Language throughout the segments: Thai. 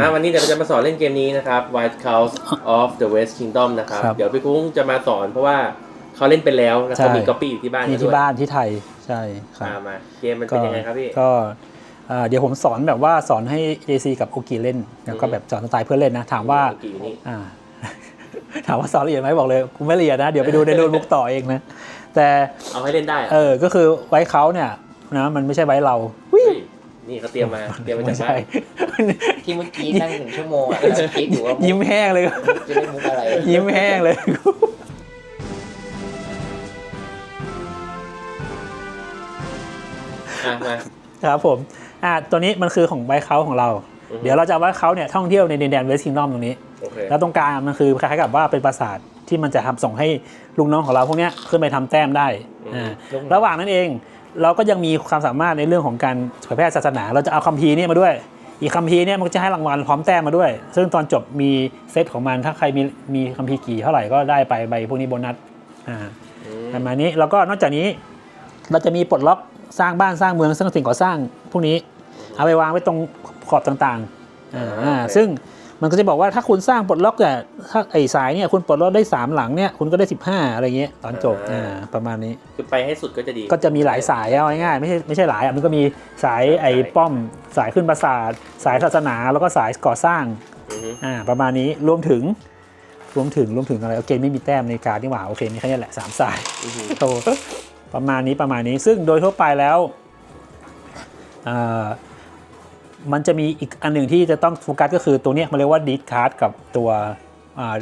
มาวันนี้เดี๋ยวเราจะมาสอนเล่นเกมนี้นะครับ White House of the West Kingdom นะครับ ครับเดี๋ยวพี่กุ้งจะมาสอนเพราะว่าเขาเล่นเป็นแล้วแล้วเขาใช่ มีก๊อปปี้อยู่ที่บ้านมีให้ด้ที่วยบ้านที่ไทยใช่ครับมามาเกมมันเป็นยังไงครับพี่ ก็อ่าเดี๋ยวผมสอนแบบว่าสอนให้ JC กับโอกิเล่น แล้วก็อืม แบบสอนสไตล์เพื่อนเล่นนะ ถามว่าเมื่อกี้อยู่นี่ อ่า ถามว่าสอนละเอียดไหมบอกเลยกูไม่ละเอียดนะ เดี๋ยวไปดูในโน้ตบุ๊กต่อเองนะ แต่เอาให้เล่นได้อะเออก็คือไว้เขาเนี่ยนะมันไม่ใช่ไว้เรา เฮ้ย นี่เขาเตรียมมาเตรียมมาจากไม่บ้าใช่นที่เมื่อกี้นั่งหนึ่งชั่วโมงอะคิดอยู่ว่ายิ้มแห้งเลยจะเล่นมุกอะไร ยิ้มแห้งเลยอะมาครับผมอ่าตัวนี้มันคือของไว้เขาของเราอือฮึเดี๋ยวเราจะเอาไว้เขาเนี่ยท่องเที่ยวในดินแดนเวสต์คิงดอมตรงนี้โอเคแล้วตรงกลางมันคือคล้ายๆกับว่าเป็นปราสาทที่มันจะทำส่งให้ลุงน้องของเราพวกเนี้ยขึ้นไปทำแต้มได้อ่าระหว่างนั้นเอง เราก็ยังมีความสามารถในเรื่องของการเผยแพร่ศาสนา เราจะเอาคัมภีร์นี่มาด้วย อีกคัมภีร์เนี่ยมันก็จะให้รางวัลพร้อมแต้มมาด้วย ซึ่งตอนจบมีเซตของมันถ้าใครมีมีคัมภีร์กี่เท่าไหร่ก็ได้ไปใบพวกนี้โบนัสอ่าประมาณนี้แล้วก็นอกจากนี้เราจะมีปลดล็อกสร้างบ้านสร้างเมืองสร้างสิ่งก่อสร้างพวกนี้ เอาไปวางไว้ตรงขอบต่างๆอ่าซึ่ง มันก็จะบอกว่าถ้าคุณสร้างปลดล็อกเนี่ยถ้าไอ้สายเนี่ยคุณปลดล็อกได้สามหลังเนี่ยคุณก็ได้ 15 อะไรเงี้ยตอนจบอ่าประมาณนี้ คือไปให้สุดก็จะดี ก็จะมีหลายสายเอาง่ายๆไม่ใช่ไม่ใช่หลายอะมันก็มีสายไอ้ป้อม สายขึ้นปราสาท สายศาสนาแล้วก็สายก่อสร้างอือฮึ อ่าประมาณนี้รวมถึงรวมถึงรวมถึงอะไรโอเคไม่มีแต้มในการดนี่หว่าโอเคมีแค่นี้แหละสามสาย อือฮึโตประมาณนี้ประมาณนี้ซึ่งโดยทั่วไปแล้วเอ่อ มันจะมีอีกอันหนึ่งที่จะต้องโฟกัสก็คือตัวเนี้ยมันเรียกว่าดีดคาร์ดกับตัว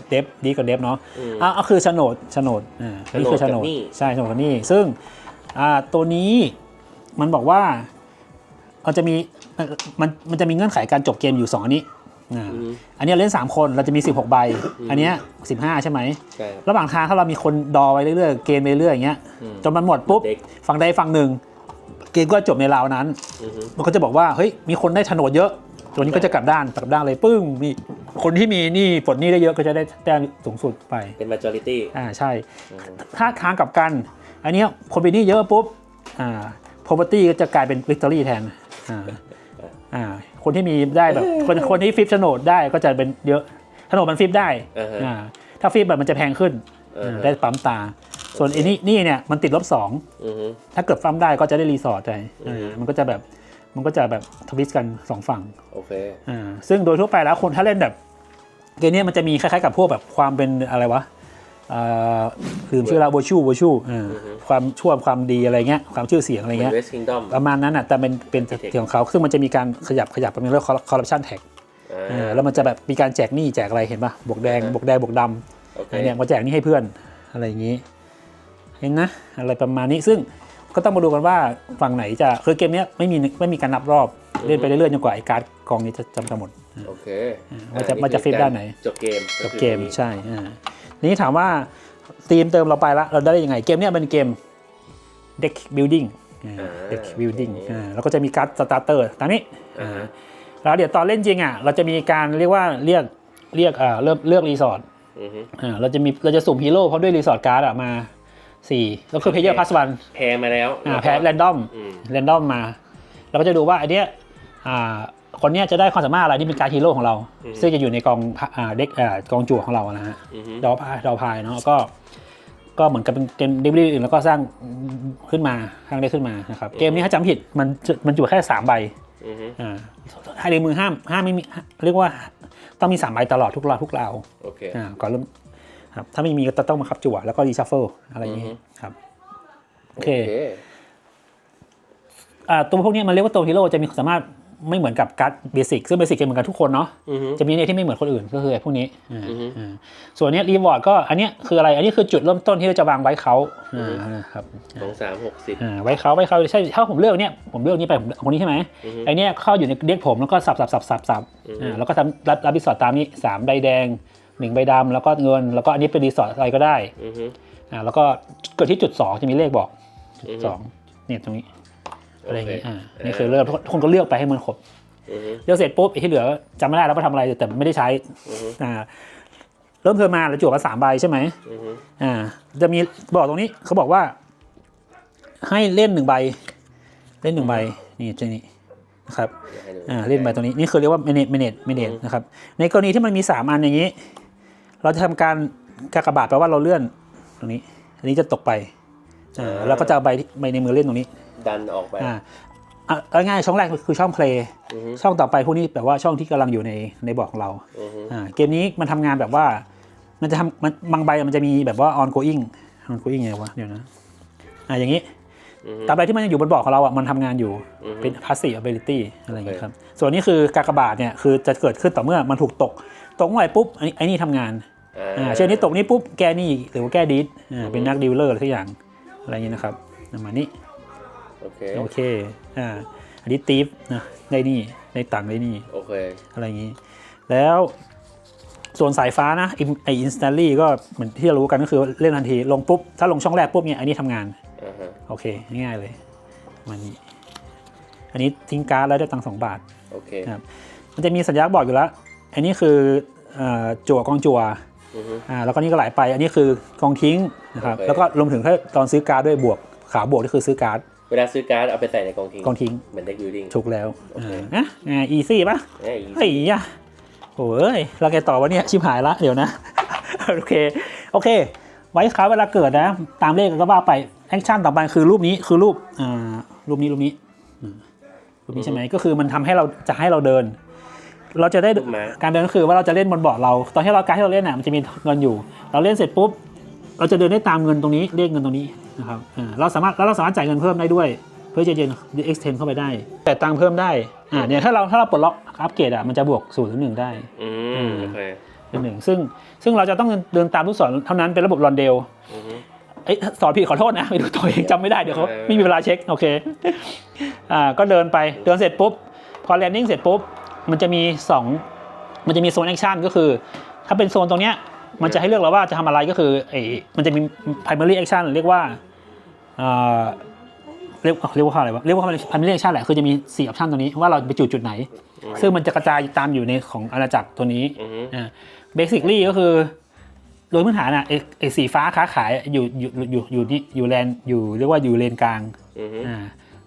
เดฟดีกับเดฟเนาะอืมอะก็คือโฉนดโฉนดอ่านี่คือโฉนดโฉนดกับหนี้ใช่โฉนดกับหนี่ซึ่งอ่าตัวนี้มันบอกว่ามันจะมีมันมันจะมีเงื่อนไขการจบเกมอยู่สองอันนี้อ่าอือฮึอันนี้เราเล่น 3 คนเราจะมี 16 ใบ อันเนี้ย15 ใช่ไหมใช่ครับระหว่างทางถ้าเรามีคนดอไว้เรื่อยๆ เกมไปเรื่อยๆอย่างเงี้ยอืมจนมันหมดปุ๊บเด็กฝั่งใดฝั่งหนึ่ง เกมก็จบในราวนั้น อือฮึมันก็จะบอกว่าเฮ้ยมีคนได้โฉนดเยอะ ตัวนี้ก็จะกลับด้านกลับด้านเลยปึ้งมีคนที่มีหนี่ปลดหนี้ได้เยอะก็จะได้แต้มสูงสุดไปเป็น majority อ่าใช่ อือฮึถ้าทางกลับกัน อันเนี้ยคนเป็นหนี้เยอะปุ๊บอ่า property ก็จะกลายเป็น victory แทนอ่าอ่าคนที่มีได้แบบคนคนที่ฟิปโฉนดได้ก็จะเป็นเยอะโฉนดมันฟิปได้อ่าฮะอ่าถ้าฟิปแบบมันจะแพงขึ้นเออได้ปั๊มตา ส่วนไอ้นี่นี่เนี่ยมันติดลบสองอือฮึ ถ้าเกิดปั๊มได้ก็จะได้รีสอร์ทใจอือฮึอ่ามันก็จะแบบมันก็จะแบบทวิสต์กันสองฝั่งโอเค อ่าซึ่งโดยทั่วไปแล้วคนถ้าเล่นแบบเกมเนี้ยมันจะมีคล้ายๆกับพวกแบบความเป็นอะไรวะอ่าลืมชื่อละโบชูโบชูความชั่วความดีอะไรเงี้ยความชื่อเสียงอะไรเป็นเงี้ย West Kingdom ประมาณนั้นอะแต่เป็นเป็นเสียงของเขาซึ่งมันจะมีการขยับขยับเป็นเรื่องคอร์รัปชันแท็กอ่าแล้วมันจะแบบมีการแจกหนี้แจกอะไรเห็นป่ะบวกแดงอ่าฮะบวกแดงบวกดำโอเคไอเนี่ยมาแจกนี่ให้เพื่อนอะไรอย่างนี้ เห็นนะ อะไรประมาณนี้ซึ่งก็ต้องมาดูกันว่าฝั่งไหนจะคือเกมเนี้ยไม่มีไม่มีการนับรอบเล่นไปเรื่อยๆจนกว่าไอ้การ์ดกองนี้จะจำจะหมดโอเคว่าจะอ่ว่าจะคือ fit ด้านไหนจบเกมกับเกมใช่อ่านี้ถามว่าทีมเติมเราไปละเราได้ยังไงเกมเนี้ยเป็นเกม deck building อ่า deck building อ่าแล้วก็จะมีการ์ดสตาร์เตอร์ตามนี้อ่าฮะแล้วเดี๋ยวตอนเล่นจริงอะเราจะมีการเรียกว่าเรียกเรียกอ่าเริ่มเลือกรีสอร์ทอือฮึอ่าเราจะมีเราจะสุ่มฮีโร่เพราะด้วยรีสอร์ทการ์ดอะมา สี่ก็คือเพย์เยอร์พัสวันแพ้มาแล้วอ่าแพ้แรนดอมอืมแรนดอมมา เราก็จะดูว่าไอเนี้ยอ่าคนเนี้ยจะได้ความสามารถอะไรที่เป็นการดฮีโร่ของเรา ซึ่งจะอยู่ในกองอ่าเด็กอ่ากองจั่วของเรานะฮะอือฮึดาวพายดาวพายเนาะก็ก็เหมือนกับเป็นเกมเดบิวต์อื่นแล้วก็สร้างขึ้นมาสร้างได้ขึ้นมานะครับเกมนี้ถ้าจำผิดมันจะมันอยู่แค่สามใบอือฮึอ่าให้ในมือห้ามห้ามไม่มีเรียกว่าต้องมีสามใบตลอดทุกราวทุกราวโอเคอ่าก่อนเริ่ม ครับถ้าไม่มีก็ต้องมาคับจั่วแล้วก็รีชัฟเฟิลอะไรอย่างอืนี้อฮึครับโอเคอ่าตัวพวกนี้มันเรียกว่าตัวฮีโร่จะมีความสามารถไม่เหมือนกับการ์ดเบสิกซึ่งเบสิกจะเหมือนกันทุกคนเนาะอือฮึจะมีเนี่ยที่ไม่เหมือนคนอื่นก็คือไอ้พวกนี้อ่าอือฮึอ่าส่วนเนี้ยรีวอร์ดก็อันเนี้ยคืออะไร อันนี้คือจุดเริ่มต้นที่เราจะวางไว้เขาอ่าครับสองสามหกสิบอ่าไว้เขาไว้เขาใช่ถ้าผมเลือกเนี่ยผมเลือกนี้ไปผมเอาคนนี้ใช่ไหมอือฮึไอเนี้ยเข้าอยู่ในเด็กผมแล้วก็สับสับสับสับสับอือฮึอ่าแล้วก็ทำรับรับรีสอร์ทตามนี้สามใบแดง หนึ่งใบดำแล้วก็เงิน แล้วก็อันนี้เป็นรีสอร์ทอะไรก็ได้อือฮึอ่าแล้วก็เกิดที่จุดสองจะมีเลขบอกจุดอือฮึสองเนี่ยตรงนี้อะไรอย่างงี้โอเคอ่านี่คือเลือกทุกคนก็เลือกไปให้มันครบอือฮึเลือกเสร็จปุ๊บไอ้ที่เหลือจำไม่ได้แล้วว่าทำอะไรแต่ไม่ได้ใช้อือฮึอ่าเริ่มเทิร์นมาแล้วจั่วมาสามใบใช่ไหมอือฮึอ่า จะมีบอกตรงนี้เขาบอกว่า ให้เล่นหนึ่งใบ เล่นหนึ่งใบนี่จะนี่นะครับดี๋ยวให้ดูอ่าเล่นไปตรงนี้นี่คือเรียกว่า manage manage manage อืมนะครับ ในกรณีที่มันมี3อันอย่างนี้ เราจะทำการกากบาทแปลว่าเราเลื่อนตรงนี้ อันนี้จะตกไปอ่าแล้วก็จะเอาใบใบในมือเล่นตรงนี้ ดันออกไปอ่าอะเอาง่ายๆช่องแรกคือช่อง play อือฮึช่องต่อไปพวกนี้แบบว่าช่องที่กำลังอยู่ในในบอร์ดของเราอือฮึอ่าเกมนี้มันทำงานแบบว่า มันจะทำมันบางใบมันจะมีแบบว่า ongoing ongoing ไงวะเดี๋ยวนะอ่าอย่างนี้อือฮึตราบใดที่มันยังอยู่บนบอร์ดของเราอะมันทำงานอยู่อือฮึเป็น passive ability อะไรอย่างเงี้ยโอเคครับ ส่วนนี้คือกากบาทเนี่ยคือจะเกิดขึ้นต่อเมื่อมันถูกตก ตกเมื่อไหร่ปุ๊บอันนี้ไอ้นี่ทำงานอ่า เช่นนี้ตกนี้ปุ๊บแก้หนี่หรือว่าแก้ดีดอ่าเป็นนักดีลเลอร์อะไรทุกอย่างอะไรอย่างนี้นะครับประมาณนี้โอเคโอเคอ่าอันนี้ตีฟนะได้นี่ได้ตังค์ได้นี่โอเคอะไรอย่างนี้ แล้วส่วนสายฟ้านะไอไออินสแตนลี่ก็เหมือนที่เรารู้กันก็คือเล่นทันทีลงปุ๊บ ถ้าลงช่องแรกปุ๊บเนี่ยอันนี้ทำงานอ่าฮะโอเคง่ายๆเลยประมาณนี้ อันนี้ทิ้งการ์ดแล้วได้ตังค์สองบาทโอเคครับมันจะมีสัญลักษณ์บอกอยู่แล้ว อันนี้คือเอ่อจั่วกองจั่ว อือฮึอ่าแล้วก็นี่ก็ไหลไปอันนี้คือกองทิ้งนะครับโอเคแล้วก็รวมถึงถ้าตอนซื้อการ์ดด้วยบวกขาบวกนี่คือซื้อการ์ดเวลาซื้อการ์ดเอาไปใส่ในกองทิ้งกองทิ้งเหมือนเด็กบิวดิ้งถูกแล้วโอเคอ่านะง่ายอีซี่ปะเอ้ยเฮ้ยยะโอ้ยเราแกต่อวะเนี่ยชิบหายละเดี๋ยวนะโอเคโอเค ไว้ครับเวลาเกิดนะ ตามเลขก็ว่าไปแอคชั่นต่อไปคือรูปนี้คือรูปอ่ารูปนี้รูปนี้อืมรูปนี้ใช่ไหมก็คือมันทำให้เราจะให้เราเดิน เราจะได้รูปม้าการเดินก็คือว่าเราจะเล่นบนบอร์ดเรา ตอนที่เราการที่เราเล่นน่ะมันจะมีเงินอยู่ เราเล่นเสร็จปุ๊บ เราจะเดินได้ตามเงินตรงนี้เรียกเงินตรงนี้นะครับอ่าเราสามารถแล้วเราสามารถจ่ายเงินเพิ่มได้ด้วย เพื่อจะเย็น extend เข้าไปได้ แต่ตังค์เพิ่มได้อ่าเนี่ยถ้าเราถ้าเราปลดล็อกอัปเกรดอะมันจะบวกศูนย์หรือหนึ่งได้อืมโอเคเป็นหนึ่งซึ่งซึ่งเราจะต้องเดินตามลูกศรเท่านั้นเป็นระบบรอนเดลอือฮึเอ้ยสอนผิดขอโทษนะไปดูตัวเองจำไม่ได้เดี๋ยวเขาเออไม่มีเวลาเช็คโอเคอ่าก็เดินไปเดินเสร็จปุ๊บพอแลนดิ้งเสร็จปุ๊บ มันจะมีสองมันจะมีโซนแอคชั่นก็คือ ถ้าเป็นโซนตรงเนี้ยมันจะให้เลือกเราว่าจะทำอะไรก็คือไอ้มันจะมี primary action เรียกว่าอ่าเรียกเรียกว่าอะไรวะเรียกว่า primary action แหละคือจะมี4 option ตรงนี้ว่าเราไปจุดจุดไหน ซึ่งมันจะกระจายตามอยู่ในของอาณาจักรตัวนี้อือฮึอ่า basically ก็คือโดยพื้นฐานอะไอ้ไอ้สีฟ้าค้าขายอยู่อยู่อยู่อยู่นี่อยู่แลนอยู่เรียกว่าอยู่เลนกลางอือฮึอ่า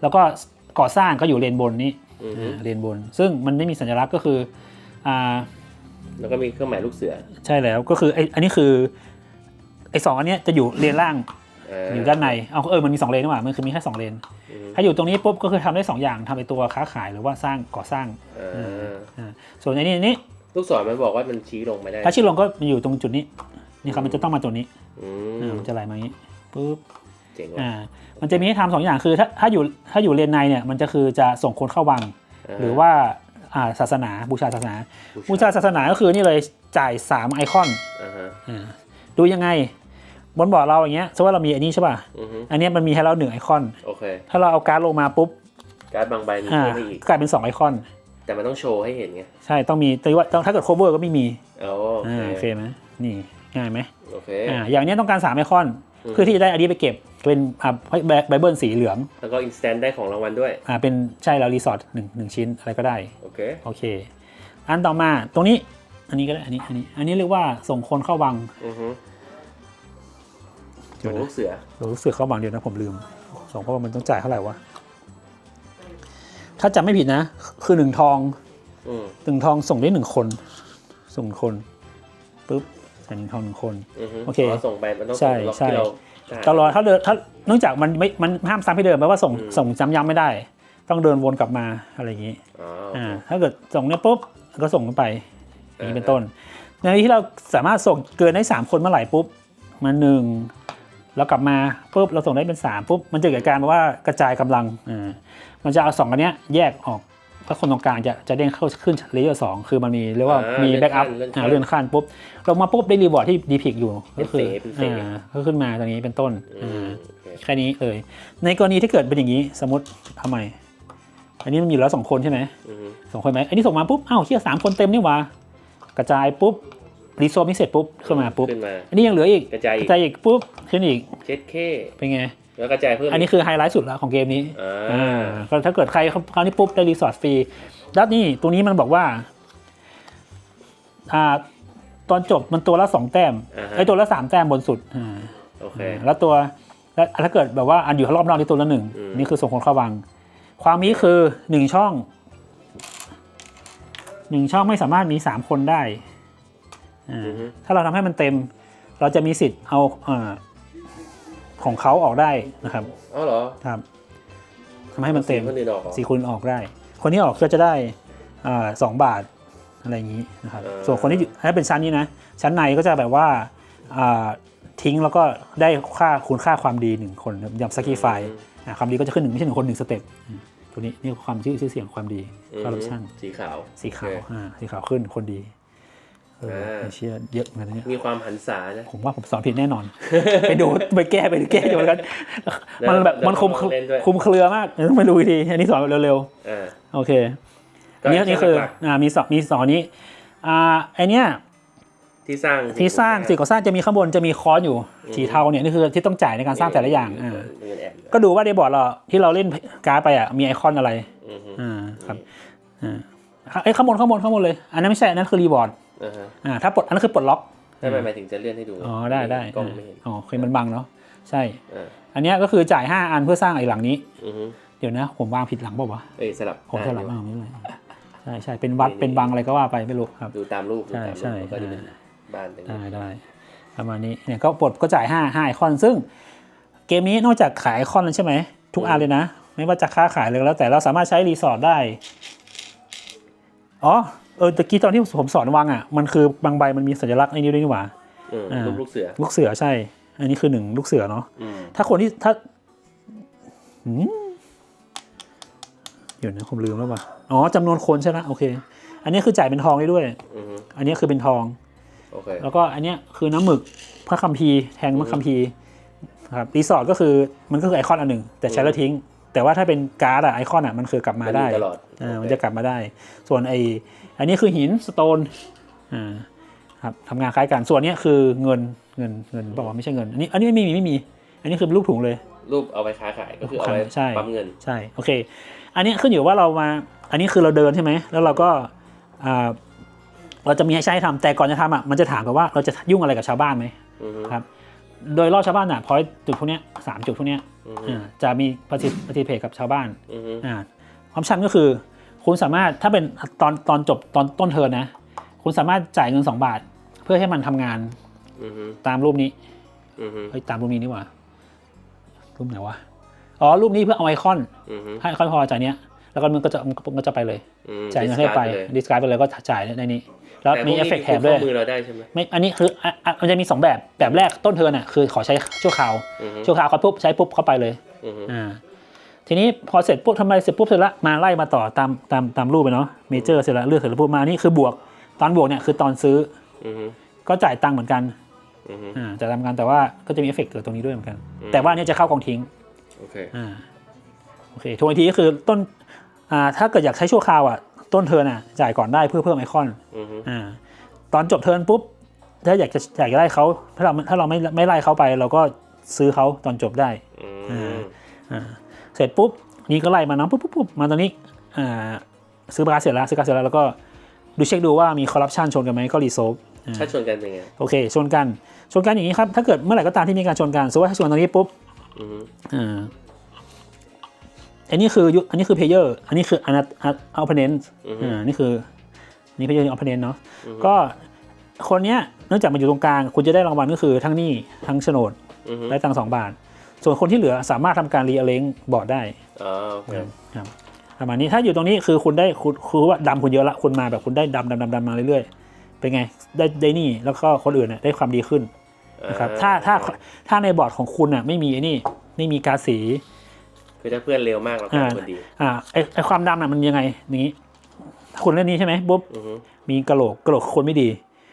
แล้วก็ก่อสร้างก็อยู่เลนบนนี้ อือฮึอ่าเลนบน ซึ่งมันไม่มีสัญลักษณ์ก็คืออ่าแล้วก็มีเครื่องหมายลูกเสือ ใช่แล้วก็คือไอ้อันนี้คือไอ้สองอันเนี้ยจะอยู่เลนล่างอ่าอยู่ด้านใน เอาเออ มันมีสองเลนนี่หว่า มันคือมีแค่สองเลนอือฮึถ้าอยู่ตรงนี้ปุ๊บก็คือทำได้สองอย่างทำไอ้ตัวค้าขายหรือว่าสร้างก่อสร้างอ่าอ่าส่วนไอ้นี่อันนี้ลูกศรมันบอกว่ามันชี้ลงไม่ได้ ถ้าชื่อลงก็มันอยู่ตรงจุดนี้ นี่ครับมันจะต้องมาจุดนี้อือ่ามมันจะไหลมาอย่างนี้ปุ๊บ เจ๋งว่ะอ่ามันจะมีให้ทำสองอย่างคือถ้าถ้าอยู่ถ้าอยู่เลนในเนี่ยมันจะคือจะส่งคนเข้าวัง หรือว่าอ่าศาสนาบูชาศาสนา บูชาศาสนาก็คือนี่เลยจ่าย 3 ไอคอนอ่าฮะอ่าดูยังไง บนบอร์ดเราอย่างเงี้ยสมมติว่าเรามีอันนี้ใช่ป่ะอือฮึอันเนี้ยมันมีให้เราหนึ่งไอคอน โอเค ถ้าเราเอาการ์ดลงมาปุ๊บการ์ดบางใบมีอ่าเพิ่มให้อีก กลายเป็น 2 ไอคอน แต่มันต้องโชว์ให้เห็นไงใช่ต้องมีแต่ว่าต้องถ้าเกิด cover ก็ไม่มีอ๋อโออ่าโอเคเคไหมนี่ง่ายไหมโอเค อ่าอย่างเนี้ยต้องการ3ไอคอน อืม เพื่อที่จะได้อันนี้ไปเก็บ เป็นอ่าไบเบิลสีเหลืองแล้วก็อินสแตนได้ของรางวัลด้วย อ่าเป็นใช่แล้วรีสอร์ทหนึ่งหนึ่งชิ้นอะไรก็ได้โอเคโอเค อันต่อมาตรงนี้อันนี้ก็ได้อันนี้อันนี้ อันนี้เรียกว่าส่งคนเข้าวังอือฮึเดี๋ยวนะลูกเสือเรารู้สึกเข้าวังเดียวนะผมลืมส่งเข้าวังมันต้องจ่ายเท่าไหร่วะถ้าจำไม่ผิดนะ คือหนึ่งทองอืมหนึ่งทองส่งได้หนึ่งคนส่งคนปุ๊บใส่หนึ่งทองหนึ่งคน อือฮึโอเคส่งไปมันต้องใช่ส่งล็อกใช่ ที่เรา ตลอดถ้าเดินถ้าเนื่องจากมันไม่มันห้ามซ้ำให้เดินแปลว่าส่งอืม ส่งย้ำๆไม่ได้ ต้องเดินวนกลับมาอะไรอย่างนี้อ๋ออ่าถ้าเกิดส่งเนี้ยปุ๊บก็ส่งกันไปอย่างนี้เป็นต้น ในที่เราสามารถส่งเกินได้3คนเมื่อไหร่ปุ๊บมาหนึ่งแล้วกลับมาปุ๊บเราส่งได้เป็น3ปุ๊บมันจะเกิดการว่ากระจายกำลังอ่ามันจะเอาสองอันเนี้ยแยกออก ถ้าคนตรงกลางจะจะเด้งเข้าขึ้นเลเยอร์สองคือมันมีเรียกว่ามีแบ็กอัพเลื่อนขั้นปุ๊บลงมาปุ๊บได้รีวอร์ดที่ดีพิกอยู่ก็คืออ่าก็ขึ้นมาตรงนี้เป็นต้นอือ่ามโอเคแค่นี้เอ่ยในกรณีที่เกิดเป็นอย่างนี้สมมติทำไม อันนี้มันอยู่แล้วสองคนใช่ไหมอือฮึสองคนไหมอันนี้ส่งมาปุ๊บอ้าวเชี่ยสามคนเต็มนี่หว่ากระจายปุ๊บรีโซมนี่เสร็จปุ๊บขึ้นมาปุ๊บขึ้นมาอันนี้ยังเหลืออีกกระจายกอีระกจายอีกปุ๊บขึ้นอีกเช็ดเคเป็นไง แล้วกระจายเพิ่มอันนี้คือไฮไลท์สุดแล้วของเกมนี้อ่าอ่าก็ถ้าเกิดใครคราวนี้ปุ๊บได้รีสอร์ทฟรี แล้วนี่ตรงนี้มันบอกว่า อ่า ตอนจบมันตัวละสองแต้มอ่าฮะไอ้ยตัวละสามแต้มบนสุดอ่าโอเค แล้วตัวแล้วถ้าเกิดแบบว่าอันอยู่รอบนอกนี่ตัวละหนึ่งอืมนี่คือส่งคนเข้าวัง ความนี้คือหนึ่งช่องหนึ่งช่องไม่สามารถมีสามคนได้อ่าอือฮึถ้าเราทำให้มันเต็ม เราจะมีสิทธิ์เอาเอ่อ ของเขาออกได้นะครับอ๋อเหรอครับทำให้มันเต็มคนอื่นออกเหรอสี่คนออกได้ คนที่ออกก็จะได้อ่าสองบาทอะไรอย่างนี้นะครับเออส่วนคนที่อยู่ถ้าเป็นชั้นนี้นะ ชั้นในก็จะแบบว่าอ่าทิ้งแล้วก็ได้ค่าคุณค่าความดีหนึ่งคนอย่างสกีไฟความดีก็จะขึ้นหนึ่งไม่ใช่หนึ่งคนหนึ่งสเต็ปอืมตัวนี้นี่คือความชื่อชื่อเสียงความดีอืมคอร์รัปชันสีขาวสีขาวโอเคอ่าสีขาวขึ้นคนดีเอออ่าไม่เชื่อเยอะเหมือนกันนะเนี่ยมีความหันษานะผมว่าผมสอนผิดแน่นอน ไปดูไปแก้ไปแก้อยู่เหมือนกันมันแบบมันคุมเดี๋ยวเราลองเล่นด้วยคุมเครือมากเดี๋ยวต้องไปดูอีกทีอันนี้สอนแบบเร็วอ่าๆโอเคอันนี้อันนี้คือหลักอ่ามีสองมีสองนี้อ่าไอเนี้ยๆที่สร้างที่สร้างสิ่งก่อสร้างจะมีข้างบนจะมีคอร์สอยู่สีเทาเนี่ยนี่คือที่ต้องจ่ายในการสร้างแต่ละอย่างอ่าเงินแอบก็ดูว่าในบอร์ดเราที่เราเล่นการ์ดไปอะมีไอคอนอะไรอือฮึอ่าครับอ่าไอยข้างบนข้างบนข้างบนเลย อันนั้นไม่ใช่อันนั้นคือรีบอร์ด อ่าฮะอ่าถ้าปลดอันนั้นคือปลดล็อกถ้าไม่หมายถึงจะเลื่อนให้ดูอ๋อได้ได้กล้องไม่เห็นอ๋อเคยมันบังเนาะใช่อ่าอันเนี้ยก็คือจ่าย 5 อันเพื่อสร้างไอ้หลังนี้อือฮึเดี๋ยวนะผมวางผิดหลังเปล่าวะเอ้ยสลับผมสลับได้มาตรงนี้เลยใช่ใช่เป็นวัดเป็นบังอะไรก็ว่าไปไม่รู้ครับ ดูตามรูปดูใช่ตามรูปใช่แล้วก็ดูเป็นบ้านเป็นได้ได้ประมาณนี้เนี่ยก็ปลดก็จ่าย5 5ไอคอนซึ่ง เกมนี้นอกจากขายไอคอนแล้วใช่ไหมทุกอันเลยนะ ไม่ว่าจะค้าขายเลยก็แล้วแต่เราสามารถใช้รีสอร์ทได้ อ๋อ เออตะกี้ตอนที่ผมสอนวางอะมันคือบางใบมันมีสัญลักษณ์ไอ้นี้ด้วยนี่หว่าอืมอ่ารูปลูกเสือ ลูกเสือใช่ อันนี้คือหนึ่งลูกเสือเนาะอืมถ้าคนที่ถ้าหืมเดี๋ยวนะผมลืมแล้วว่ะอ๋อจำนวนคนใช่ไหมโอเค อันนี้คือจ่ายเป็นทองได้ด้วยอือฮึอันนี้คือเป็นทองโอเคแล้วก็อันเนี้ยคือน้ำหมึกพระคัมภีร์แทงพระคัมภีร์ครับรีสอร์ทก็คือมันก็คือไอคอนอันหนึ่งแต่ใช้แล้วทิ้ง แต่ว่าถ้าเป็นการ์ดอะไอคอนอะมันคือกลับมาได้นอยู่ตลอดอ่าโอเคมันจะกลับมาได้ ส่วนไออันนี้คือหินสโตนอ่าครับทำงานคล้ายกันส่วนเนี้ยคือเงินเงินเงินบอกว่าวะไม่ใช่เงินอันนี้อันนี้ไม่มีไม่มี อันนี้คือเป็นลูกถุงเลยรูปเอาไปค้าขายก็คือเอาไว้ใช่ปั๊มเงินใช่โอเค อันนี้ขึ้นอยู่ว่าเรามาอันนี้คือเราเดินใช่ไหมแล้วเราก็อ่าเราจะมีให้ใช้ทำแต่ก่อนจะทำอะมันจะถามกันว่าเราจะยุ่งอะไรกับชาวบ้านไหมอือฮึครับ โดยรอบชาวบ้านอะพอยจุดพวกเนี้ยสามจุดพวกเนี้ยอือฮึอ่าจะมีปฏิปฏิเพทกับชาวบ้านอือฮึอ่าออปชันก็คือ คุณสามารถถ้าเป็นตอนตอนจบตอนต้นเทอมนะ คุณสามารถจ่ายเงิน 2 บาท เพื่อให้มันทำงานอือฮึตามรูปนี้อือฮึเฮ้ยตามรูปนี้นี่หว่ารูปไหนวะอ๋อรูปนี้เพื่อเอาไอคอนอือฮึให้ไอคอนพอจากเนี้ยแล้วก็มันก็จะมันก็จะไปเลยอืมจ่ายเงินให้ไป discard เลยดิสการ์ดไปเลยก็จ่ายในนี้ แล้วแต่พวกมีนี้เอฟเฟกต์แถมด้วยข้อมือเราได้ใช่ไหมไม่อันนี้คืออะอะมันจะมี 2 แบบแบบแรกต้นเทิร์นอะคือขอใช้ชั่วคราวอือฮึชั่วคราวเขาปุ๊บใช้ปุ๊บเข้าไปเลยอือฮึอ่าทีนี้พอเสร็จปุ๊บทำอะไรเสร็จปุ๊บเสร็จละมาไล่มาต่อตามตามตามรูปไปเนาะเมเจอร์เสร็จละเลือกเสร็จแล้วปุ๊บมานี่คือบวก ตอนบวกเนี่ยคือตอนซื้ออือฮึก็จ่ายตังค์เหมือนกันอือฮึอ่าจ่ายตังค์เหมือนกันแต่ว่าก็จะมีเอฟเฟกต์เกิดตรงนี้ด้วยเหมือนกันอืมแต่ว่าอันเนี้ยจะเข้ากองทิ้งโอเคอ่าโอเคทวนอีกทีก็คือต้นอ่าถ้าเกิดอยากใช้ชั่วคราวอะ ต้นเทิร์นอะจ่ายก่อนได้เพื่อเพิ่มไอคอนอือฮึอ่าตอนจบเทิร์นปุ๊บถ้าอยากจะอยากจะไล่เขาถ้าเราถ้าเราไม่ไม่ไล่เขาไป เราก็ซื้อเขาตอนจบได้อือ่ามอ่าเสร็จปุ๊บนี่ก็ไล่มานะปุ๊บปุ๊บปุ๊บมาตอนนี้อ่าซื้อการ์ดเสร็จแล้วซื้อการ์ดเสร็จแล้วแล้วก็ดูเช็คดูว่ามีคอร์รัปชันชนกันไหมก็รีโซฟถ้าชนกันเป็นไงโอเคชนกันชนกันอย่างนี้ครับถ้าเกิดเมื่อไหร่ก็ตามที่มีการชนกันสมมติว่าถ้าชนตรงนี้ปุ๊บอือฮึอ่า อันนี้คือยุอันนี้คือเพลเยอร์อันนี้คืออันอัลเพนเนนต์อือฮึอ่านี่คือนี่เพลเยอร์อัลเพนเนนต์เนาะอือฮึก็คนเนี้ยเนื่องจากมันอยู่ตรงกลาง คุณจะได้รางวัลก็คือทั้งหนี้ทั้งโฉนดอือฮึได้ตังค์สองบาท ส่วนคนที่เหลือสามารถทำการรีเอเลงบอร์ดได้อ๋อโอเคครับประมาณนี้ถ้าอยู่ตรงนี้คือคุณได้คุณคือว่าดำคุณเยอะละคุณมาแบบคุณได้ดำดำดำดำมาเรื่อยๆเป็นไงได้ได้นี่แล้วก็คนอื่นเนี่ยได้ความดีขึ้นนะครับถ้าถ้าถ้าในบอร์ดของคุณอะไม่มีไอ้นี่ไม่มีการสี คือถ้าเพื่อนเร็วมากเราก็อ่าคนดีอ่าไอไอความดำน่ะมันยังไงนี้ถ้าคุณเล่นนี้ใช่ไหมปุ๊บอือฮึมีกระโหลกกระโหลกคนไม่ดี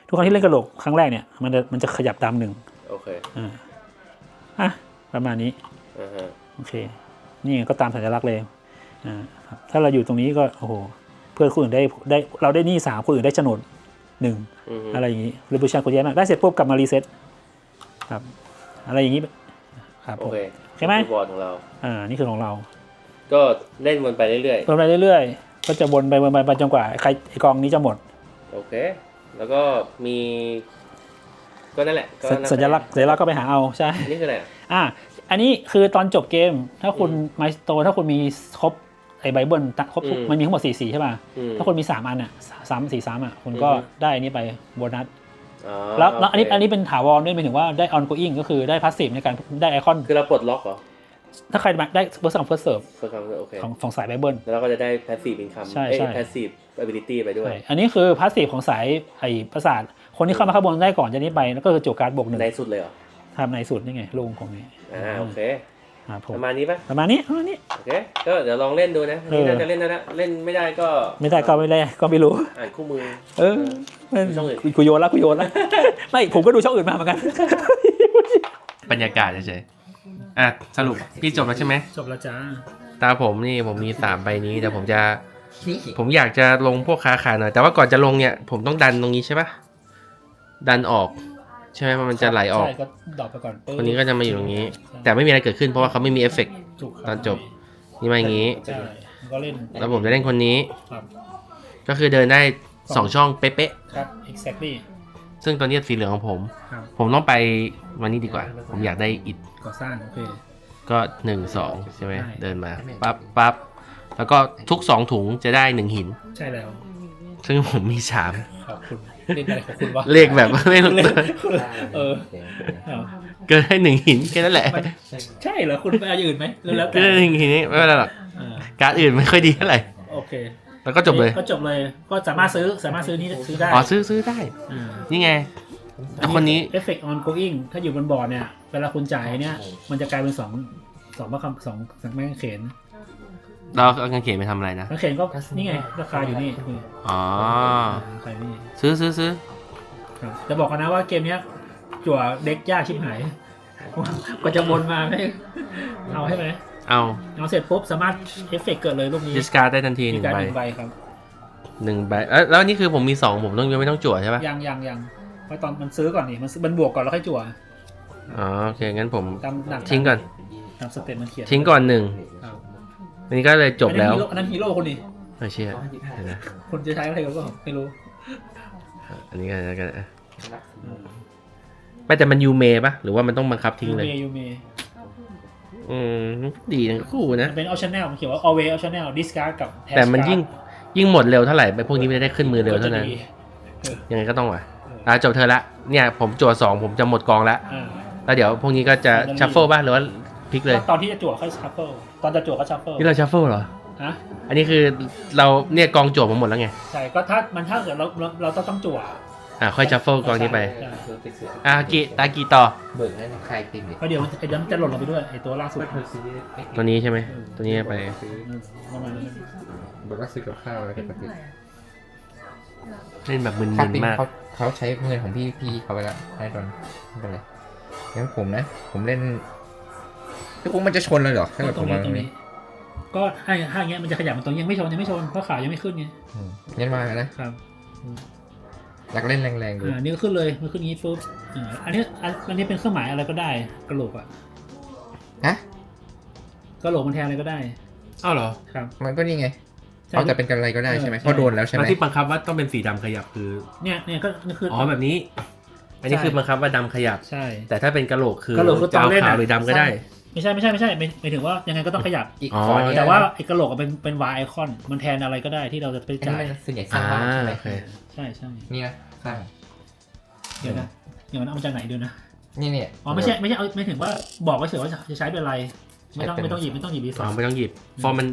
ทุกครั้งที่เล่นกระโหลกครั้งแรกเนี่ยมันจะมันจะขยับดำหนึ่งโอเคอ่าอะประมาณนี้อ่าฮะโอเค นี่ก็ตามสัญลักษณ์เลยอ่าครับถ้าเราอยู่ตรงนี้ก็โอ้โหเพื่อนคนอื่นได้ได้เราได้หนี่สามคนอื่นได้โฉนดหนึ่งอือฮึอะไรอย่างนี้รีบูชันคนเยอะมากได้เสร็จปุ๊บกลับมารีเซ็ตครับ อะไรอย่างนี้ครับโอผมเค ใช่ไหมคือบอร์ดของเรา อ่า นี่คือของเรา ก็เล่นวนไปเรื่อยวนไปเรื่อยๆ ก็จะวนไปวนไปจนกว่าใครไอกองนี้จะหมด ๆ โอเค แล้วก็มี ก็นั่นแหละก็สัญนับสัญลักษณ์สัญลักษณ์ก็ไปหาเอาใช่ นี่คืออะไรอะ อะอันนี้คือตอนจบเกม ถ้าคุณไมสโตถ้าคุณมีครบไอ้ไบเบิลตะครบทุกอืม มันมีทั้งหมดสี่สีใช่ป่ะ อืม ถ้าคนมีสามอันอะสามสี่สามอะ คุณก็อือฮึได้อันนี้ไปโบนัสอ๋อ แล้วแล้วอันนี้โเคอันนี้เป็นถาวรด้วยหมายถึงว่าได้ ongoing ก็คือได้พาสซีฟในการได้ไอคอน คือเราปลดล็อกเหรอ ถ้าใครได้ first come first serve เพื่อความโอเคของของสายไบเบิลแล้วเราก็จะได้ passive income ใช่เอ้ยใช่ passive ability ไปด้วยใช่อันนี้คือพาสซีฟของสายไอ้ประสาท คนที่เข้ามาข้างบนได้ก่อนจะนี้ไปแล้วก็คือจั่วการ์ดบวกหนึ่งในสุดเลยเหรอทำในสุดนี่ไงลุงของนี้อ่าโอเค ครับผปมระมาณนี้ปะประมาณนี้ประมาณนี้ โอเค ก็เดี๋ยวลองเล่นดูนะอันนี่เออ น่าจะเล่นได้แล้วเล่นไม่ได้ก็ไม่ได้ก็ไม่ได้ก็ไม่รู้ อ่านคู่มือ เออช่องอื่น กูโยนละกูโยนละ ไม่ผมก็ดูช่องอื่นมาเหมือนกัน บรรยากาศเฉยๆอะสรุปพี่จบแล้วใช่ไหม จบแล้วจ้า ตาผมนี่ผมมีสามใบนี้แต่ผมจะนี่ผมอยากจะลงพวกค้าขายหน่อยแต่ว่าก่อนจะลงเนี่ย ผมต้องดันตรงนี้ใช่ปะดันออก ใช่ไหมมันจะไหลออก ใช่ก็ดรอปไปก่อนปึ๊บคนนี้ก็จะมาอยู่ตรงนี้แต่ไม่มีอะไรเกิดขึ้นเพราะว่าเขาไม่มีเอฟเฟกต์ ถูกครับตอนจบ นี่มาอย่างนี้ ใช่มันก็เล่นแล้วผมจะเล่นคนนี้ ครับก็คือเดินได้สองช่องเป๊ะครับ exactly ๆ ซึ่งตัวนี้สีเหลืองของผม ครับ ผมต้องไปวันนี้ดีกว่า ผมอยากได้อิฐก่อสร้างโอเค ก็หนึ่งสองใช่ไหม ใช่ เดินมาปั๊บปั๊บแล้วก็ทุกสองถุงจะได้หนึ่งหิน ใช่แล้วซึ่งผมมีสามขอบคุณ เล่นอะไรของคุณวะเลขแบบไม่รู้เล่นตัวเออเอาเกินได้หนึ่งหินแค่นั้นแหละมันใช่เหรอคุณไปเอาอย่างอื่นไหมแล้วแล้วเกินได้หนึ่งหินนี่ไม่เป็นไรหรอกอ่าการดอื่นไม่ค่อยดีเท่าไหร่โอเคแล้วก็จบเลย ก็จบเลย ก็สามารถซื้อสามารถซื้อนี้ซื้อได้ อ๋อซื้อซื้อได้อ่านี่ไงแต่คนนี้เอฟเฟกต์ออนโกอิงถ้าอยู่บนบอร์ดเนี่ย เวลาคุณจ่ายเนี่ย มันจะกลายเป็นสองสองพระคำสองสังแม่งเขน เราเอากางเขนไปทำอะไรนะสังเขนก็นี่ไง ราคาอยู่นี่อ๋อ ราคานี่ซื้อซื้อซื้อครับจะบอกกันนะว่าเกมเนี้ยจั่วเด็กยากชิบหายก็จะวนมาให้เอาให้ไหมเอาเอาเสร็จปุ๊บสามารถเอฟเฟกต์เกิดเลยรูปนี้ดิสการ์ดได้ทันทีหมีนึ่งการใบหนึ่งใบครับหนึ่งใบเอ้ยแล้วนี่คือผมมีสองผมต้องยังไม่ต้องจั่วใช่ปะยังยังยังเพราะตอนมันซื้อก่อนนี่มันซื้อมันบวกก่อนแล้วค่อยจั่วอ๋อโอเคงั้นผมตามหนักทิ้งก่อนตามสเต็ปมันเขียนทิ้งก่อนหนึ่งครับ อันนี้ก็เลยจบแล้ว อันนั้นฮีโร่คนนี้ไม่เชื่อเดี๋ยวนะคนจะใช้อะไรก็ไม่รู้ อันนี้ก็แล้วกันอะไม่แต่มันยูเมปะหรือว่ามันต้องบังคับทิ้งยูเลยเมยูเมอืมดีทั้งคู่นะมันเป็น optional มันเขียนว่า always optional discard กับ hash แต่มัน card ยิ่งยิ่งหมดเร็วเท่าไหร่ไปพวกนี้ไม่ได้ขึ้นมือเร็วเท่านั้นก็จะดียังไงก็ต้องว่ะอะจบเธอละ เนี่ยผมจั่วสองผมจะหมดกองละอ่าแล้วเดี๋ยวพวกนี้ก็จะชัฟเฟิลป่ะหรือว่าพลิกเลย ตอนที่จะจั่วค่อย shuffle ตอนจะจั่วก็ shuffle นี่เราชัฟเฟิลเหรอ ฮะอันนี้คือเราเนี่ยกองจั่วผมหมดแล้วไง ใช่ก็ถ้ามันถ้าเกิดเราเราเราต้องต้องจั่ว อะค่อยชัฟเฟิลกองนี้ไปใช่อะกีตากีต่อ เบิกให้ใครติมดิเพราะเดี๋ยวมันไอ้เดี๋ยวมันจะหล่นลงไปด้วยไอ้ตัวล่าสุดตัวนี้ใช่ไหม ตัวนี้ไป ประมาณนั้นบอกว่าซื้อกับข้าวอะไรกันปกติเล่นแบบมึค่านติมๆมาก เขาเขาใช้เงินของพี่พี่เขาไปแล้วให้ดอนไม่เป็นไรงั้นผมนะ ผมเล่น พี่ปุ๊มันจะชนเลยเหรอถ้าเกิดตผรงมนี้วางตรงนี้ ก็ถ้าถ้าอย่างเงี้ยมันจะขยับมันตรงนี้ยังไม่ชนยังไม่ชนเพราะขายังไม่ขึ้นไงอืมงั้นมานะ ครับอยากเล่นแรงๆดูอ่านี่ก็ขึ้นเลยมันขึ้นอย่างนี้ปุ๊บอ่าอันนี้อันอันนี้เป็นเครื่องหมายอะไรก็ได้กระโหลกอะฮะกระโหลกมันแทนอะไรก็ได้อ้าวเหรอครับ มันก็นี่ไงใช่เอาแต่เป็นกันอะไรก็ได้ใช่ไหมเออ เพราะโดนแล้วใช่ไหแล้มวที่บังคับว่าต้องเป็นสีดำขยับคือ เนี่ยเนี่ยก็นี่คืออ๋อแบบนี้ อันนี้ใช่ คือบังคับว่าดำขยับ ใช่ แต่ถ้าเป็นกะโหลกคือกะโหลกคือตจะอนเอาเล่นขาวอะหรือดำก็ได้ ไม่ใช่ไม่ใช่ไม่ใช่หมายหมายถึงว่ายังไงก็ต้องขยับ อีกอ๋อขอนี้แต่ว่าไอ้กระโหลกอะเป็นเป็นวายไอคอน มันแทนอะไรก็ได้ที่เราจะไปอันนี้จ่ายมันส่วนใหญ่สร้างบ้านใช่ไหมอ่าโอเค ใช่ใช่นี่นะสร้างเดี๋ยวนะเดี๋ยวนะเอามาจากไหนดูนะนี่เนี่ย อ๋อไม่ใช่ไม่ใช่เอาไม่ถึงว่าบอกไว้เฉยว่าจะใช้เป็นอะไรไม่ต้องใช้เป็น ไม่ต้องหยิบไม่ต้องหยิบดีสอ๋อองไม่ต้องหยิบ ฟอร์มมัน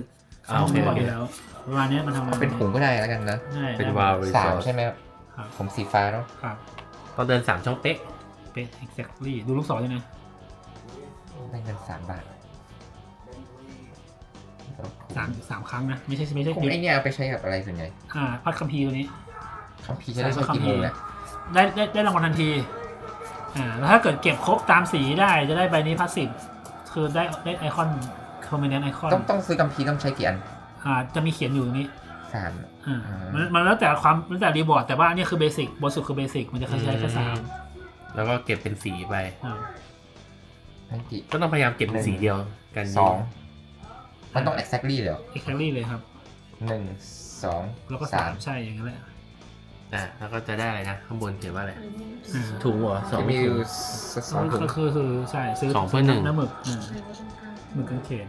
อ่าโอเคไม่บโออกเคอยู่แล้วประมาณเนี้ยมันทำงานเป็นถุงก็ได้แล้วกันนะใช่เป็นได้วาล์วสามใช่ไหมครับครับผมสีฟ้าเนาะครับ ต้องเดินสามช่องเป๊ะ เป็น exactly ดูลูกศรเลยนะ ได้เงินสามบาทสามสามครั้งนะ ไม่ใช่ไม่ใช่ผมไอเนี่ยเอาไปใช้กับอะไรส่วนใหญ่อ่าพัดคัมภีร์ตัวนี้คัมภีร์จะได้ช่วงกี่โมงนะได้ได้ได้รางวัลทันที อ่า แล้วถ้าเกิดเก็บครบตามสีได้จะได้ใบนี้พาสซีฟคือได้ได้ไอคอนคอมเมนต์ไอคอนต้องต้องซื้อคัมภีร์ต้องใช้กี่อัน อ่า จะมีเขียนอยู่ตรงนี้สามอ่าอ่ามัมันมันแล้วแต่ความแล้วแต่รีบอร์ดแต่ว่าอันนี้คือเบสิกบนสุดคือเบสิกมันจะใช้แค่สามแล้วก็เก็บเป็นสีไป อ่านั่นกี่ก็ต้องพยายามเก็บเป็นสีเดียวกันสองมันต้อง exactly เลยเหรอเอ็กซ์ลี่เลยครับ หนึ่งสองแล้วก็สาสามมใช่อย่างนั้นแหละอะแล้วก็จะได้อะไรนะ ข้างบนเขียนว่าอะไรอ่าถุงเหรอสองจะมีถุงสองถุงก็คือคือใช่ซื้อสองเพื่อหนึ่ง น้ำหมึกอ่าหมึกกางเขน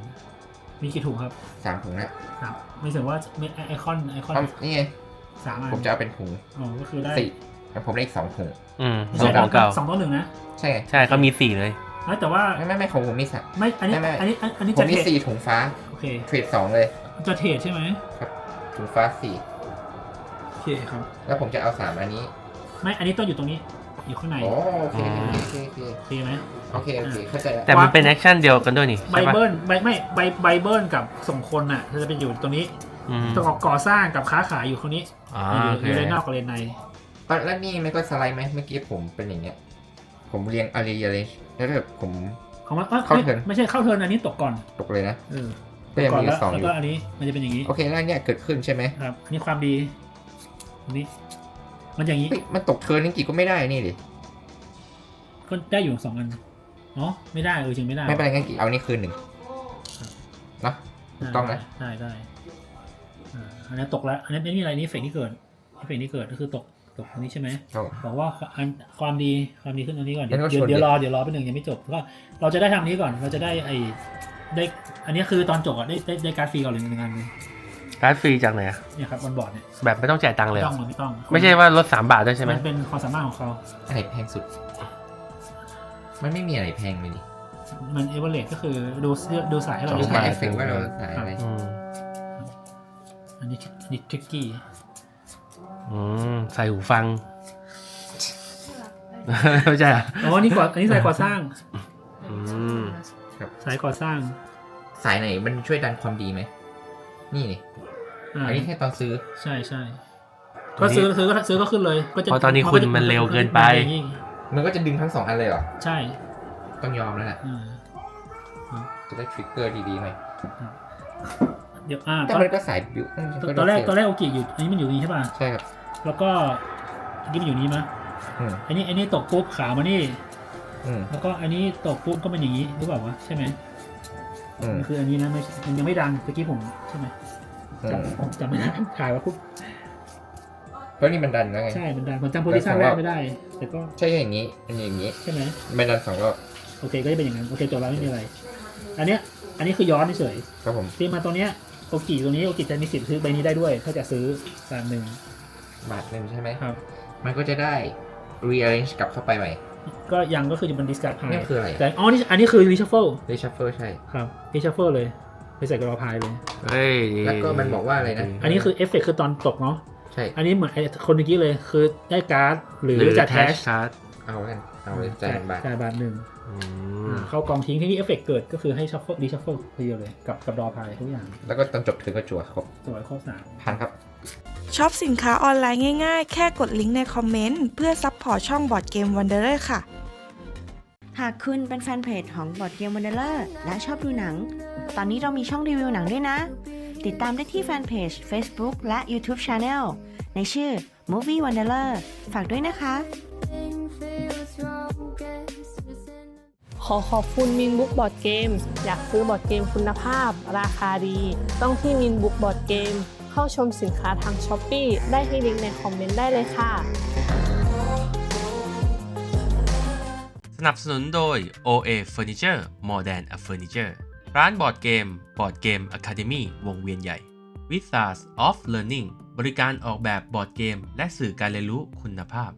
มีกี่ถุงครับสามถุงนะครับไม่ถึงว่าไม่ไอไอคอนไอคอนเอานี่ไงสามอันผมจะเอาเป็นถุงอ๋อก็คือได้สี่แล้วผมได้อีกสองถุง อืมไม่ส่วใช่นของเก่า สองต่อหนึ่งนะ ใช่ไง ใช่เขามีสี่เลย เอ้ยแต่ว่าไม่ไม่ไม่ของผมมีสักไม่อันนี้ไม่ไม่อันนี้อันนี้ผมจะมีเทรดสี่ถุงฟ้าโอเคเทรดสองเลยจะเทรดใช่ไหมถุงฟ้าสี่โอเคครับแล้วผมจะเอาสามอันนี้ไม่อันนี้ต้องอยู่ตรงนี้อยู่ข้างในโอ้โอเคอืมโอเคโอเคโอเคไหมโอเคโอเคเข้าใจแล้วแต่มันเป็นแอคชั่นเดียวกันด้วยนี่ไบใช่ปะเบิลไบไม่ไบไบเบิลกับส่งคนน่ะจะเป็นอยู่ตรงนี้อืมตัวก่อสร้างกับค้าขายอยู่ตรงนี้ อ่าอยู่โอเคอยู่เลนนอกกับเลนในแล้วนี่ไม่ก็สไลด์ไหมเมื่อกี้ผมเป็นอย่างเงี้ย ผมเรียงอะไรอะไรแล้วแบบผม ของมันเอ้ยเข้าไม่เทิร์น ไม่ใช่เข้าเทิร์นอันนี้ตกก่อนตกเลยนะเออก็ยังก่อนมีแล้วสองแล้อวยู่ ก็อันนี้มันจะเป็นอย่างนี้ โอเคแล้วเนี่ยเกิดขึ้นใช่ไหมครับ อันนี้ความดีอันนี้ มันอย่างนี้ เฮ้ยมันตกเทิร์นนี่กี่ก็ไม่ได้นี่ดิก็ได้อยู่สองอันอ๋อไม่ได้เออจริงไม่ได้ไม่เป็นไรงั้นกี่เอานี่คืนหนึ่งเนอะถูกต้องนะ ได้ได้อ่าอันนี้ตกแล้ว อันนี้ไม่มีอะไรนี่เฟกที่เกิดเฟกที่เกิดก็คือตก ตกอันนี้ใช่ไหมครับ บอกว่าอันความดีความดีขึ้นตรงนี้ก่อนงั้เดี๋ยนวก็เดี๋ยวชวนเดี๋ยวดิ รอเดี๋ยวรอไปหนึ่งยังไม่จบก็เราจะได้ทำนี้ก่อนเราจะได้ไอ้ได้อันนี้คือตอนจบอะได้ได้ได้การ์ดฟรีก่อนเลยหนึ่งอันเลยการ์ดฟรีจากไหนอะเนี่ยครับบนบอร์ดเนี่ยแบบไม่ต้องจ่ายตังค์เลยไม่เหรต้อองไม่ต้องไม่ใช่ว่าลดสามบาทด้วยใช่ไหมมันเป็นความสามารถของเขา อะไรแพงสุด มันไม่มีอะไรแพงเลยนี่มันเอเวอเรก็คือดูดูสายให้เราดูดูแค่สายเอฟเฟกต์ว่าเราสายอะไรอืมอันนี้อันนี้ทริกกี้ อืมใส่หูฟัง ไม่ใช่เหรออ๋ออันนี้ก่ออันนี้สายก่อสร้างอืมสายก่อสร้างสายไหนมันช่วยดันความดีไหม นี่นี่อ่าอันนี้แค่ตอนซื้อ ใช่ใช่ก็ซื้อซื้อก็ซื้อก็ขึ้นเลย ก็จะเพราะตอนนี้คุณมันเร็วเกินไป มันก็จะดึงทั้งสองอันเลยเหรอ ใช่ต้องยอมแล้วนะอืมจะได้ทริกเกอร์ดีๆหน่อยเดี๋ยวอ่าแต่ตอนมันก็สายบิวตอนแรกตอนแรกโอกิอยู่อันนี้มันอยู่นี่ใช่ป่ะ ใช่ครับ แล้วก็อันนี้มันอยู่นี่มั้ยอืมอันนี้อันนี้ตกปุ๊บขามานี่ อืมแล้วก็อันนี้ตกปุ๊บก็เป็นอย่างนี้หรือเปล่าวะใช่ไหมอืมมันคืออันนี้นะไม่มันยังไม่ดังเมื่อกี้ผมใช่ไหมอืมจำผมจำไม่ได้ถ่ายว่าปุ๊บเพราะนี่มันดันแล้วไง ใช่มันดังผมจำโพซิชันแรกไม่ได้ แต่ก็ใช่อย่างนี้อันนี้อย่างนี้ ใช่ไหม ไม่ดันสองรอบโอเคก็จะเป็นอย่างนั้นโอเคจบแล้วไม่มีอะไร อันเนี้ยอันนี้คือย้อนเฉยครับผมที่มาตรงเนี้ยโอกิตรงนี้โอกิจะมีสิทธิ์ซื้อใบนี้ได้ด้วย ถ้าจะซื้อสามหนึ่ง บาทหนึ่งใช่ไหมครับ มันก็จะได้ rearrange กลับเข้าไปใหม่ ก็ยังก็คือจะเป็นดิสการ์ดพายนี่คืออะไรแต่อ๋อนี่อันนี้คือรีชัฟเฟิล reshuffle ใช่ ครับรีชัฟเฟิลเลย ไปใส่กระพายเลย เฮ้ยแล้วก็มันบอกว่าอะไรนะ อันนี้คือเอฟเฟกต์คือตอนตกเนาะ ใช่ อันนี้เหมือนไอ้คนเมื่อกี้เลยคือได้การ์ดหรือหรือจะแทแทชชการ์ดเอากัน เอาเลยจ่ายบาทจ่ายบาทหนึ่งอืมเข้ากองทิ้งที่นี่เอฟเฟกต์เกิดก็คือให้ชัฟเฟิลรีชัฟเฟิลทีเดียวเลย กับกับดอพายทุกอย่าง แล้วก็ตอนจบถือก็จั่วครบสวยข้อสามพันครับ ช็อปสินค้าออนไลน์ง่ายๆ แค่กดลิงก์ในคอมเมนต์ เพื่อซัพพอร์ตช่องบอร์ดเกมวันเดอร์ค่ะ หากคุณเป็นแฟนเพจของบอดเกมวันเดอร์และชอบดูหนัง ตอนนี้เรามีช่องรีวิวหนังด้วยนะ ติดตามได้ที่แฟนเพจ Facebook และ YouTube Channel ในชื่อ Movie Wanderer ฝากด้วยนะคะ ขอขอบคุณมินบุ๊กบอร์ดเกม อยากซื้อบอร์ดเกมคุณภาพ ราคาดี ต้องที่มินบุ๊กบอร์ดเกม เข้าชมสินค้าทางช้อปปีได้ที่ลิงก์ในคอมเมนต์ได้เลยค่ะ สนับสนุนโดย OA Furniture More Than a Furniture ร้านบอร์ดเกม บอร์ดเกม Academy วงเวียนใหญ่ w i z a r s of Learning บริการออกแบบบอร์ดเกม และสื่อการเรียนรู้คุณภาพ